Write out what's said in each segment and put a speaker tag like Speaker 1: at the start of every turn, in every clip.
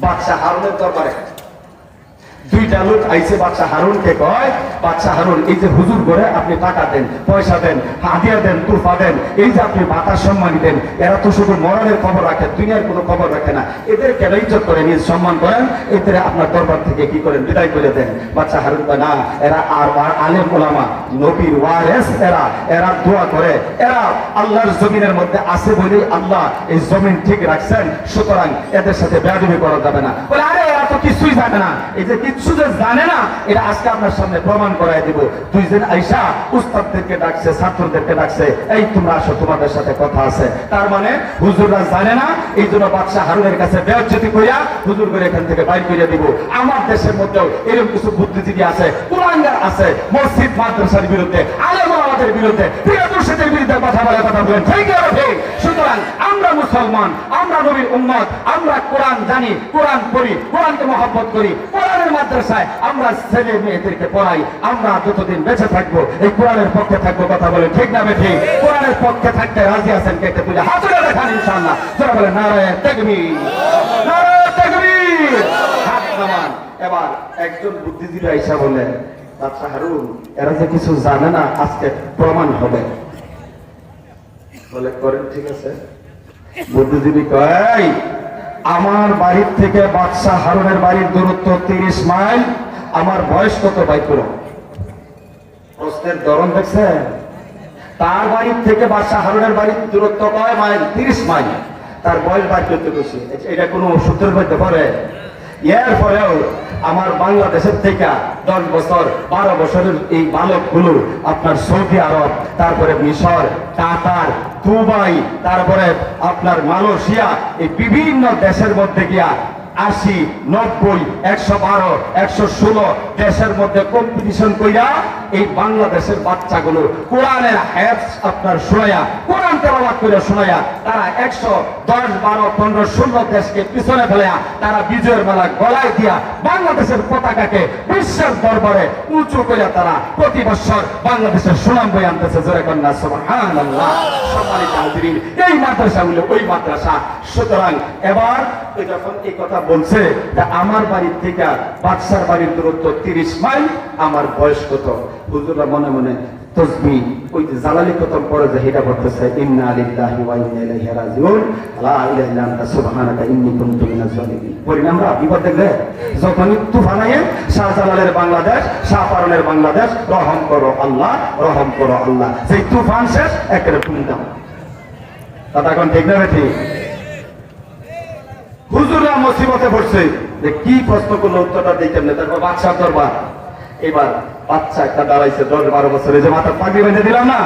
Speaker 1: বাদশাহ হারুনের দরবারে। দুইটা লোক আইসে বাচ্চা হারুনকে কয়, বাচ্চা হারুন, এই যে হুজুর করে আপনি টাকা দেন, পয়সা দেন, হাদিয়া দেন তুফা দেন, এই যে আপনি বাতাস সম্মানী দেন, এরা তো শুধু মরণের খবর রাখে, দুনিয়ার কোনো খবর রাখে না। এদের কেন ইজ্জত করে নিজ সম্মান করেন? এদের আপনার দরবার থেকে কি করেন? বিদায় করে দেন। বাচ্চা হারুন না, এরা আর আর আলেম ওলামা, নবীর ওয়ারেস এরা এরা দোয়া করে, এরা আল্লাহর জমিনের মধ্যে আছে বলেই আল্লাহ এই জমিন ঠিক রাখছেন, সুতরাং এদের সাথে বেয়াদবি করা যাবে না। বলে, আরে কিছুই জানে না। এই যে কিচ্ছু যে জানে না, এটা আজকে আপনার সামনে প্রমাণ করাই দিব। দুইজন আইসা উস্তাদদেরকে ডাকছে, ছাত্রদেরকে ডাকছে, এই তোমরা আসো, তোমাদের সাথে কথা আছে। তার মানে হুজুররা জানে না, এই জন্য বাদশাহ হারুনের কাছে বেয়জ্জতি কইয়া হুজুর করে এখান থেকে বাইর করে দিব। আমার দেশের মধ্যেও এরকম কিছু বুদ্ধিজীবী আছে, কুলাঙ্গার আছে, মসজিদ, মাদ্রাসার বিরুদ্ধে। আলেম আমাদের বিরুদ্ধে, প্রিয় মুর্শিদের বিরুদ্ধে কথা বলে কথা বলেন। ঠিক আছে সুতরাং আমরা মুসলমান, আমরা নবীর উম্মত, আমরা কোরআন জানি, কোরআন পড়ি, কোরআনকে মহব্বত করি। কোরআনের মাদ্রাসায় আমরা ছেলে মেয়েদেরকে পড়াই, আমরা যতদিন বেঁচে থাকব, এই কোরআনের পক্ষে থাকব কথা বলে ঠিক না বেঠি? কোরআনের পক্ষে থাকতে রাজি আছেন কে? কে তুলে হাতুড়ে দেখান ইনশাআল্লাহ। যারা বলে নারায়ণ তেগবি নারায়ণ নামান। এবার একজন বুদ্ধিজীবী আইসা বলে এরা যে কিছু জানে না, আজকে প্রমাণ হবে। বলে, করেন, ঠিক আছে। বুদ্ধিজীবী কয় আমার বাড়ির থেকে বাদশাহ হারুনের বাড়ির দূরত্ব তিরিশ মাইল, আমার বয়স কত বাই প্রশ্নের ধরন দেখছেন? তার বাড়ির থেকে বাদশাহ হারুনের বাড়ির দূরত্ব কয় মাইল? তিরিশ মাইল। তার বয়স বাই করতে বসে। এটা কোনো সূত্রের মধ্যে পড়ে? এর পরেও আমার বাংলাদেশের থেকে দশ বছর, বারো বছরের এই বালকগুলো আপনার সৌদি আরব, তারপরে মিশর, কাতার, দুবাই, তারপরে আপনার মালয়েশিয়া, এই বিভিন্ন দেশের মধ্যে গিয়া আশি, নব্বই, একশো বারো, একশো ষোলো দেশের মধ্যে কম্পিটিশন কইরা এই বাংলাদেশের বাচ্চাগুলো কোরআনের হ্যাপস আপনার শোনায়া, কোরআন তেলাওয়াত করে শোনায়া, তারা একশো দশ, বারো, পনেরো, ষোলো দেশকে পিছনে ফেলেয়া, তারা বিজয়ের মেলা গলায় দিয়া বাংলাদেশের পতাকাকে বিশ্বের দরবারে উঁচু করে তারা প্রতি বছর বাংলাদেশের সুনাম বই আনতেছে। জোরে কন্যা, সুবহানাল্লাহ। সম্মানিত এই মাদ্রাসাগুলো, ওই মাদ্রাসা। সুতরাং এবার যখন এই কথা বলছে আমার বাড়ির থেকে বাদশার বাড়ির দূরত্ব তিরিশ মাইল, আমার বয়স কত? হুজুরা মনে মনে তসবি, ওই যে জালালি কতম পরে যে এটা বলতেছে ইন্না লিল্লাহি ওয়া ইন্না ইলাইহি রাজিউন লা ইলাহা ইল্লা আনতা, সুবহানাকা ইন্নী কুনতু মিনাজ জালিমিন পরিণামরা বিপদ দেখলে যখনই তুফান আয়ে শাহজালালের বাংলাদেশ বাংলাদেশ, রহম করো আল্লাহ, রহম করো আল্লাহ সেই তুফান শেষ একেবারে কথা এখন ঠিক না ঠিক? হুজুরা মুসিবতে পড়ছে। যে কি প্রশ্ন করল উত্তরটা দিতেন না। তারপর বাদশাহ দরবার। এবার বাচ্চা একটা দাঁড়াইছে দশ বারো বছরে, যে মাথা পাগড়ি বেঁধে দিলাম না?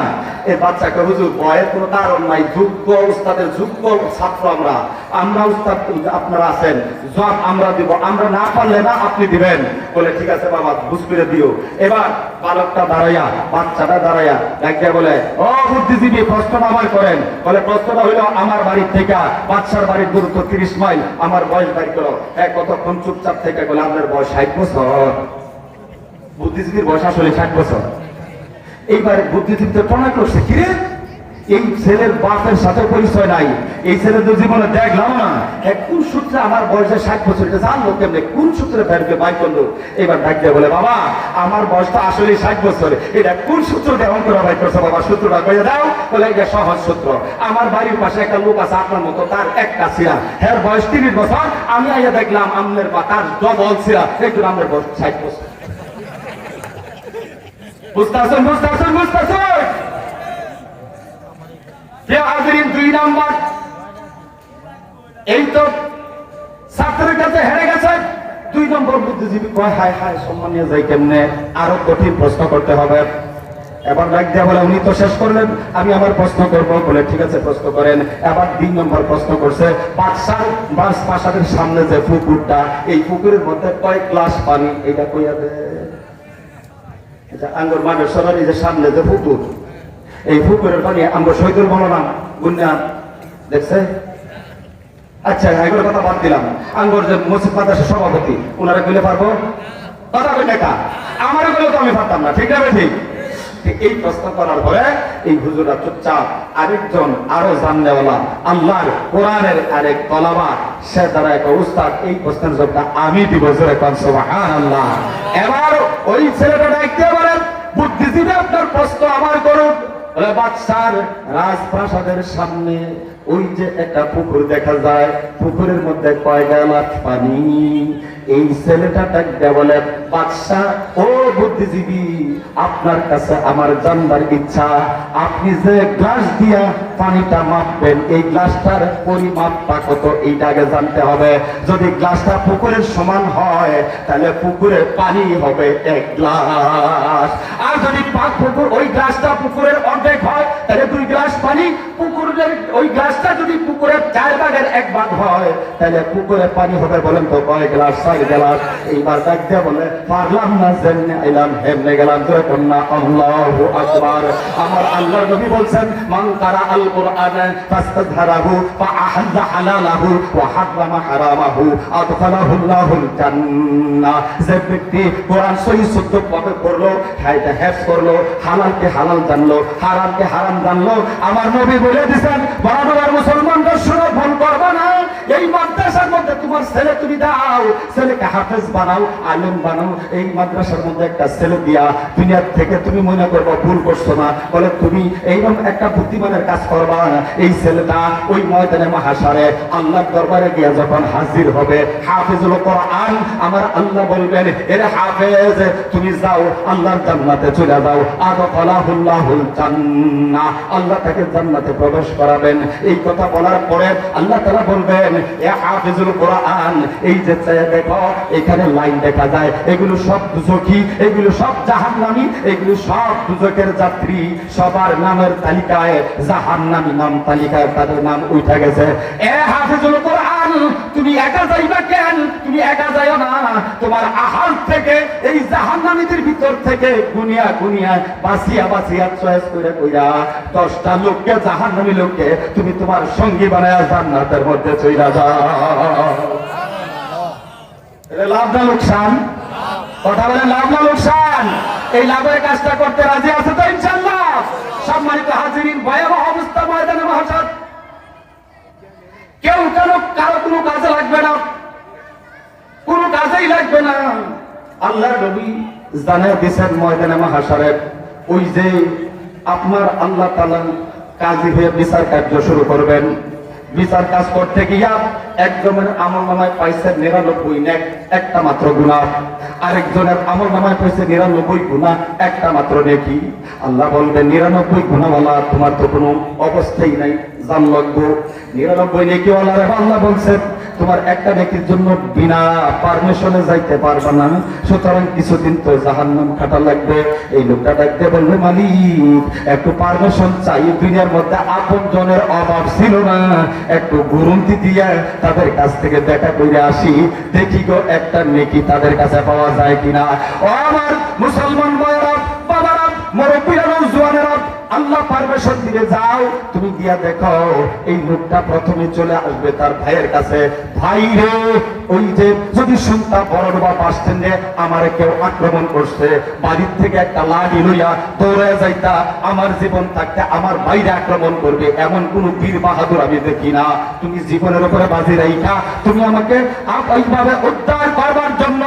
Speaker 1: এই বাচ্চাকে হুজুর বয়ের কোনো কারণ নাই, যোগ্য উস্তাদের যোগ্য ছাত্র আমরা। আমরা উস্তাদ, আপনারা আছেন। জব আমরা দিব, আমরা না পারলে না আপনি দিবেন। বলে, ঠিক আছে বাবা, বুঝ করে দিও। এবার বালকটা দাঁড়াইয়া, বাচ্চাটা দাঁড়াইয়া ডাকিয়া বলে, ও বুদ্ধিজীবী, প্রশ্নটা আমার করেন। বলে, প্রশ্নটা হইল, আমার বাড়ির থেকে বাচ্চার বাড়ির দূরত্ব তিরিশ মাইল, আমার বয়স বাড়ি করো। এক কতক্ষণ চুপচাপ থেকে বলে আপনার বয়স ষাট বছর। বুদ্ধিজীবীর বয়স আসলে ষাট বছর। এইবার বুদ্ধিজীবীতে প্রণয় করছে কিরে এই ছেলের বাপের সাথে পরিচয় নাই। এই ছেলে তো জীবনে দেখলাম না। এক কোন সূত্রে আমার বয়সে ষাট বছর? এটা জানলো কেমনে? কোন সূত্রে ফেরকে বাই করল? এবার ডাক বলে, বাবা, আমার বয়স তো আসলে ষাট বছর। এটা কোন সূত্র দেওয়া করে বাই করছে বাবা? সূত্রটা কয়ে দাও। বলে, এটা সহজ সূত্র। আমার বাড়ির পাশে একটা লোক আছে আপনার মতো, তার একটা ছিলা। হ্যাঁ বয়স তিরিশ বছর। আমি আইয়া দেখলাম আমনের বা তার ডবল ছিলা। একটু আমার বয়স ষাট বছর। আছেন বুঝতে আছেন প্রিয় হাজিরিন, দুই নাম্বার। এই তো ছাত্রের কাছে হেরে গেছে। দুই নম্বর বুদ্ধিজীবী কয়, হায় হায় সম্মান নিয়ে যাই কেমনে আরও কঠিন প্রশ্ন করতে হবে? এবার ডাক দেওয়া বলে, উনি তো শেষ করলেন, আমি আমার প্রশ্ন করব। বলে, ঠিক আছে, প্রশ্ন করেন। এবার তিন নম্বর প্রশ্ন করছে বাদশার বাস প্রাসাদের সামনে যে পুকুরটা, এই পুকুরের মধ্যে কয় গ্লাস পানি? এটা কইয়া দে এটা আঙ্গুর মানুষ সরার এই যে সামনে যে পুকুর, এই পুকুরের পানি আঙ্গুর সৈদুর বলো না, গুন্ডা। দেখছে? আচ্ছা এগুলো কথা বাদ দিলাম। আঙ্গুর যে মসজিদ মাদ্রাসার সভাপতি ওনারা কইলে পারব? কথা বলে আমার এগুলো তো আমি পারতাম না, ঠিক আছে ঠিক ঠিক এই প্রশ্ন করার পরে এই হুজুরা চুপচাপ আরেকজন আরও জানলেওয়ালা, আল্লাহর কোরআনের আরেক তলাবা, সে দ্বারা এক উস্তাদ এই প্রশ্নের জবাবটা আমি দিব, জোরে সুবহানাল্লাহ। এবার ওই ছেলেটা ডাকতে পারেন বুদ্ধিজীবী, আপনার প্রশ্ন আমার করুন। রাজপ্রাসাদের সামনে ওই যে একটা পুকুর দেখা যায়, পুকুরের মধ্যে কয় গ্লাস পানি। এই ছেলেটা ডাকতে বলে, বাদশাহ, ও বুদ্ধিজীবী, আপনার কাছে আমার জানবার ইচ্ছা। আপনি যে গ্লাস দিয়া পানিটা মাপবেন, এই গ্লাসটার পরিমাপটা কত, এইটা আগে জানতে হবে। যদি গ্লাসটা পুকুরের সমান হয়, তাহলে পুকুরের পানি হবে এক গ্লাস। আর যদি পাক পুকুর ওই গ্লাসটা পুকুরের অর্ধেক হয়, তাহলে দুই গ্লাস পানি। পুকুরের ওই গ্লাসটা যদি পুকুরের চার ভাগের এক ভাগ হয়, তাহলে পুকুরে পানি হবে বলেন তো কয় গ্লাস? আল্লাহু আমার আল্লাহর নবী বলছেন কারা আল কোরআন ফাস্তাযহারাহু ফাআহাল্লা হালালাহু ওয়া হারামা হারামাহু, আদখালাহু জান্নাহ। যে ব্যক্তি কোরআন সহি শুদ্ধ ভাবে পড়ল হাইটা হেফজ করল, হালালকে হালাল জানলো, হারামকে হারাম জানলো, আমার নবী বলে দিছেন বড় বড় মুসলমানদের শুনে ভুল না। এই মাদ্রাসার মধ্যে তোমার ছেলে তুমি দাও, ছেলেকে হাফেজ বানাও, আলেম বানাও। এই মাদ্রাসার মধ্যে একটা ছেলে দিয়া দুনিয়ার থেকে তুমি মনে করব ভুল করছ না। বলে, তুমি এইরকম একটা বুদ্ধিমানের কাজ করবা এই ছেলেটা ওই ময়দানে মহাসারে আল্লাহর দরবারে গিয়া যখন হাজির হবে, হাফেজুল কোরআন, আমার আল্লাহ বলবেন, এর হাফেজ, তুমি যাও, আল্লাহর জান্নাতে চলে যাও। আদখালাহুল্লাহুল জান্নাহ। আল্লাহ তাকে জান্নাতে প্রবেশ করাবেন। এই কথা বলার পরে আল্লাহ তাআলা বলবেন এখানে লাইন দেখা যায়, এগুলো সব এগুলো সব এগুলো সব যাত্রী, সবার নামের তালিকায় নাম তালিকায় তাদের নাম উঠে গেছে। এ হাফিজুল কোরআন তুমি একা যাইবা কেন? তুমি একা যাইও না। তোমার আহাল থেকে, এই জাহান্নামীদের ভিতর থেকে গুনিয়া গুনিয়া বাসিয়া বাসিয়া চয়েস করে কইরা দশটা লোককে, জাহান্নামী লোককে তুমি তোমার সঙ্গী বানায়া জান্নাতের মধ্যে চইলা যাও। লাভ না লোকসান? কথা বলে লাভ না লোকসান? এই লাভের কাজটা করতে রাজি আছে তো ইনশাল্লাহ সম্মানিত হাজিরিন, ভয়াবহ অবস্থা ময়দানে মহাসাদ। কেউ কেন কারও কোনো কাজে লাগবে না। কোনো কাজেই লাগবে না। আল্লাহ রবি জানে দেশের ময়দানে মহাসারে ওই যে আপনার আল্লাহ তালা কাজী হয়ে বিচার কার্য শুরু করবেন। বিচার কাজ করতে গিয়া একজনের আমল নামায় পাইছে নিরানব্বই নেক, একটা মাত্র গুণা আরেকজনের আমল নামায় পাইছে নিরানব্বই গুণা একটা মাত্র নেকি। আল্লাহ বলবে, নিরানব্বই গুণাওয়ালা তোমার তো কোনো অবস্থাই নাই, জান নিরানব্বই নেকিওয়ালা আল্লাহ বলছেন তোমার একটা নেকির জন্য বিনা পারমিশনে যাইতে পারবে না। সুতরাং কিছুদিন তো জাহান্নাম খাটা লাগবে। এই লোকটা ডাকতে বলবে, মালিক, একটু পারমিশন চাই। দুনিয়ার মধ্যে আপন জনের অভাব ছিল না। একটু গুরুন্তি দিয়ে তাদের কাছ থেকে দেখা করে আসি। দেখি গো, একটা নেকি তাদের কাছে পাওয়া যায় কিনা। ও আমার মুসলমান আল্লাহ পারমিশন দিলে যাও, তুমি গিয়া দেখো, এই লোকটা প্রথমে চলে আসবে তার ভাইয়ের কাছে। ভাই রে ওই যে যদি শুনতা বড় বা বাস স্ট্যান্ডে আমার কেউ আক্রমণ করছে, বাড়ির থেকে একটা লাঠি লইয়া দৌড়ে যাইতা, আমার জীবন থাকতে আমার বাইরে আক্রমণ করবে, এমন কোন বীর বাহাদুর আমি দেখি না। তুমি জীবনের উপরে বাজি রাইখা, তুমি আমাকে আপ- এইভাবে উদ্ধার করবার জন্য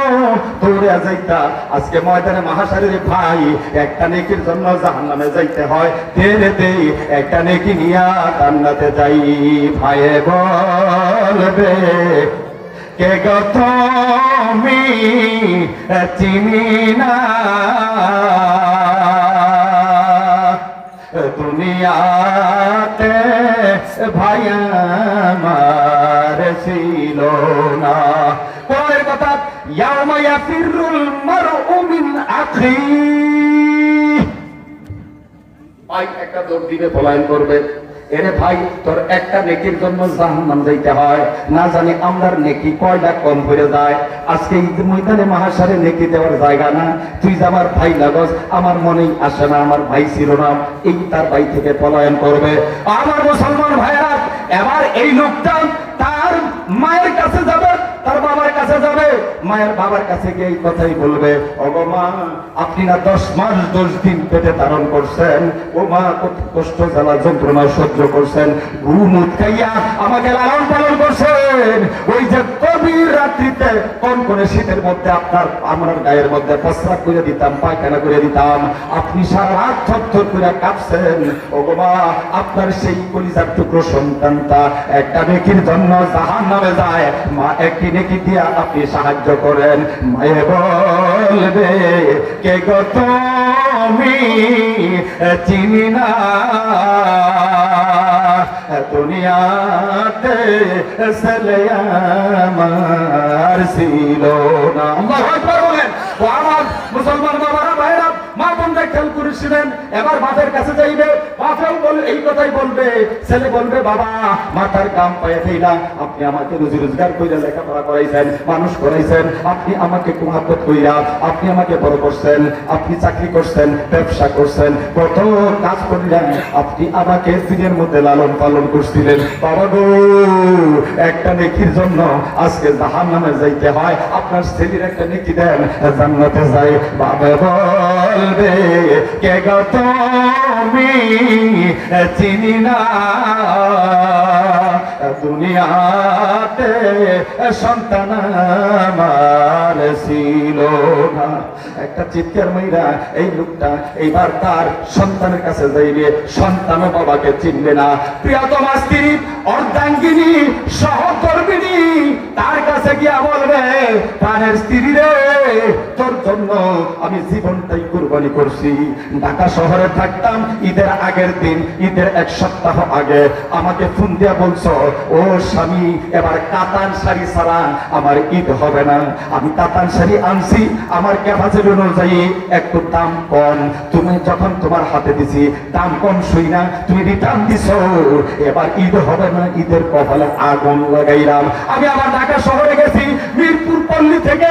Speaker 1: দৌড়ে যাইতা। আজকে ময়দানে মহাশারীর ভাই, একটা নেকির জন্য জাহান্নামে যাইতে হয়। দে রে দে, একটা নেকি নিয়া জান্নাতে যাই। ভাইয়ে বলবে কে গো তুমি? চিনি না। দুনিয়াতে ভাই আমার ছিল না। পরের কথা, ইয়াউমা ইয়াফিরুল মারউ মিন আখি। ভাই একটা দৌড় দিবে পলায়ন করবে। এরে ভাই, তোর একটা নেকির জন্য জাহান্নাম যাইতে হয়। না জানি আমরার নেকি কয়টা কম করে যায়। আজকে ঈদ ময়দানে মহাসারে নেকি দেওয়ার জায়গা না। তুই যে আমার ভাই লাগস, আমার মনেই আসে না, আমার ভাই শিরোনাম। এই তার ভাই থেকে পলায়ন করবে। আমার মুসলমান ভাইরা এবার এই লোকটা তার মায়ের কাছে যাবে। মায়ের বাবার কাছে গিয়ে এই কথাই বলবে, ওগো মা, আপনি না দশ মাস দশ দিন পেটে ধারণ করছেন? ও মা, কত কষ্ট, জ্বালা, যন্ত্রণা সহ্য করছেন? ঘুম উৎকাইয়া আমাকে লালন পালন করছেন। ওই যে কবির রাত্রিতে কোন কোন শীতের মধ্যে আপনার আমার গায়ের মধ্যে প্রস্রাব করে দিতাম, পায়খানা করে দিতাম। আপনি সারা রাত থর করে কাঁপছেন। ও বাবা আপনার সেই কলিজার টুকরো সন্তানটা একটা নেকির জন্য জাহান নামে যায়। মা, একটি নেকি দিয়া আপনি সাহায্য করেন। মায়ে বলবে, কে গো আমি চিনি না। দুনিয়াতে সেলে আমার ছিল না। আমার মুসলমান করেছিলেন এবার বাপের কাছে যাইবে। বাপেও বলে, এই কথাই বলবে। ছেলে বলবে, বাবা, মাথার কাম পায়ে ফেলা আপনি আমাকে রুজি রোজগার কইরা লেখাপড়া করাইছেন, মানুষ করাইছেন। আপনি আমাকে কুমাপত কইরা, আপনি আমাকে বড় করছেন, আপনি চাকরি করছেন, ব্যবসা করছেন, কত কাজ করলেন। আপনি আমাকে দিনের মধ্যে লালন পালন করছিলেন। বাবা গো, একটা নেকির জন্য আজকে জাহান নামে যাইতে হয়। আপনার ছেলের একটা নেকি দেন, জান্নাতে যাই। বাবা বলবে কে গো তুমি? চিনি না। দুনিয়াতে সন্তান আমার ছিল না। একটা চিৎকার মহিলা এই লোকটা এইবার তার সন্তানের কাছে যাইবে। সন্তানও বাবাকে চিনবে না। প্রিয়তমা স্ত্রী, অর্ধাঙ্গিনী, সহকর্মিনী, তার কাছে গিয়া বলবে, প্রাণের স্ত্রী রে, তোর জন্য আমি জীবনটাই কুরবানি করছি। ঢাকা শহরে থাকতাম, ঈদের আগের দিন, ঈদের এক সপ্তাহ আগে। আমাকে ফোন দিয়া বলছো ও স্বামী, এবার কাতান শাড়ি ছাড়া আমার ঈদ হবে না। আমি কাতান শাড়ি আনছি, আমার ক্যাপাসিটি অনুযায়ী একটু দাম কম। তুমি যখন তোমার হাতে দিছি, দাম কম শুই না, তুমি রিটার্ন দিছো। এবার ঈদ হবে না, ঈদের কপালে আগুন লাগাইলাম। আমি আমার ঢাকা শহরে গেছি, মিরপুর পল্লী থেকে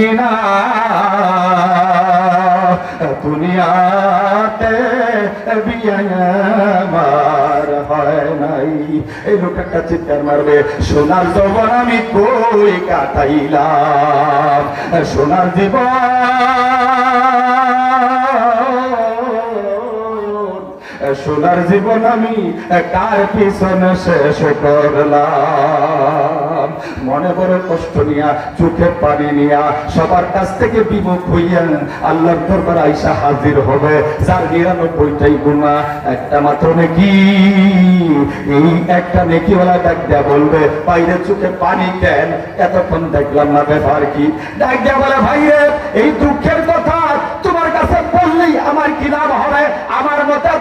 Speaker 1: না দুনিয়াতে বিয়ে হয় নাই। এই লোক চিৎকার মারবে, সোনার জীবন আমি কই কাটাইলাম? সোনার জীবন সোনার জীবন আমি কার পিছনে শেষ করলাম? মনে বড় কষ্ট নিয়া, চোখে পানি নিয়া, সবার কাছ থেকে বিমুখ হইয়া আল্লাহর দরবার আইসা হাজির হবে। যার নিরানব্বইটাই গুণা একটা মাত্র নাকি। এই একটা নেকিওয়ালা ডাক দেয়া বলবে, বাইরে চোখে পানি দেন। এতক্ষণ দেখলাম না, ব্যাপার কি? ডাক বলে ভাইরে এই দুঃখের কথা তোমার কাছে বললেই আমার কি লাভ হবে? আমার মতে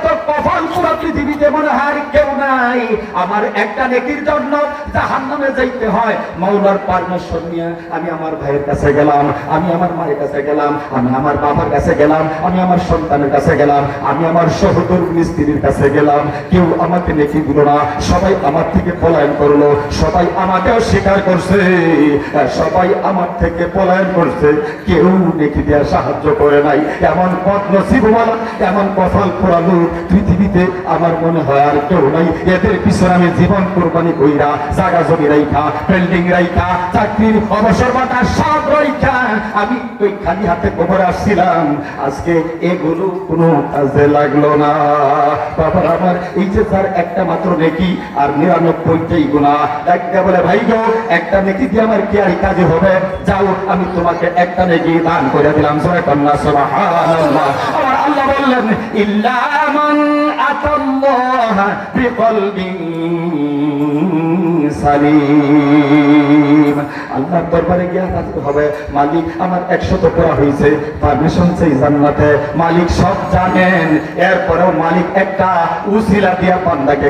Speaker 1: কফল পুরো পৃথিবীতে মনে হয় কেউ নাই। আমার একটা নেকির জন্য জাহান নামে যাইতে হয়। মাওলার পারমিশন নিয়ে আমি আমার ভাইয়ের কাছে গেলাম, আমি আমার মায়ের কাছে গেলাম, আমি আমার বাবার কাছে গেলাম, আমি আমার সন্তানের কাছে গেলাম, আমি আমার সহদর স্ত্রীর কাছে গেলাম। কেউ আমাকে নেকি দিল না, সবাই আমার থেকে পলায়ন করল, সবাই আমাকেও স্বীকার করছে সবাই আমার থেকে পলায়ন করছে। কেউ নেকি দেওয়ার সাহায্য করে নাই। এমন নসিব বলা এমন কফল ফোরালো পৃথিবীতে আমার মনে হয় আর কেউ নাই। এদের পিছনে আমি জীবন কোরবানি কইরা জাগা জমি রাইখা বিল্ডিং রাইখা, চাকরির অবসর বাটা সব রাইখা। আমি ওই খালি হাতে কবর আসছিলাম। আজকে এগুলো কোনো কাজে লাগল না। বাবার আমার এই যে তার একটা মাত্র নেকি আর নিরানব্বইটাই গুণা। একটা বলে, ভাই গো, একটা নেকি দিয়ে আমার কি আর কাজে হবে? যাও, আমি তোমাকে একটা নেকি দান করে দিলাম। সরে কন্যা, সুবহানাল্লাহ। আমার আল্লাহ বললেন ইল্লা মান আতাল্লাহ বিকলবিন। সালিম। আল্লাহর দরবারে হাজির হবে। মালিক আমার করা হয়েছে পারমিশন চাই জান্নাতে। মালিক সব জানেন। এরপরেও মালিক একটা উসিলা দিয়া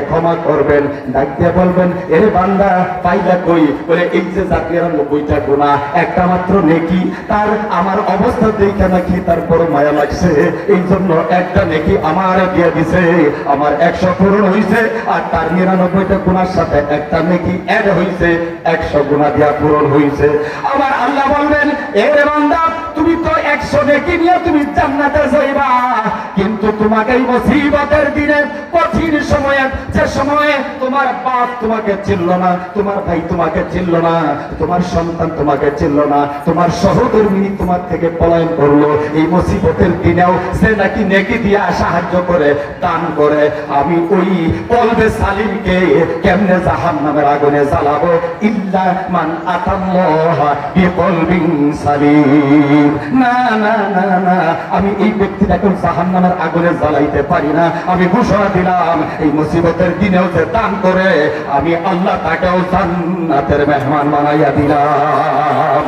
Speaker 1: ক্ষমা করবেন। ডাক বলবেন বান্দা, পাইলা কই? বলে, এই যে জাতীয় নব্বইটা গুণা একটা মাত্র নেকি। তার আমার অবস্থা দেখে নাকি তার মায়া লাগছে। এই জন্য একটা নেকি আমার দিয়ে দিছে। আমার একশো পূরণ হইছে আর তার নিরানব্বইটা গুণার সাথে একটা নেকি অ্যাড হইছে একশো গুণা দিয়া পূরণ হয়েছে আবার আল্লাহ বলবেন, এর বান্দা, তুমি তো একশো নেকি নিয়ে তুমি জান্নাতে যাইবা। তোমাকে এই মুসিবতের দিনে, কঠিন সময়ে, যে সময়ে তোমার বাপ তোমাকে চিনল না, তোমার ভাই তোমাকে চিনল না, তোমার সন্তান তোমাকে চিনল না, তোমার সহকর্মী তোমার থেকে পলায়ন করল, এই মুসিবতের দিনেও সে নাকি নেকি দিয়া সাহায্য করে, দান করে। আমি ওই কলবে সালিমকে কেমনে জাহান নামের আগুনে জ্বালাবো? ইল্লা মান আতাল্লাহ সালিম। না না না না আমি এই ব্যক্তিটাকে জাহান নামের আগুনে জ্বালাইতে পারি না। আমি ঘোষণা দিলাম, এই মুসিবতের দিনেও যে দান করে, আমি আল্লাহ তাকেও জান্নাতের মেহমান বানাইয়া দিলাম।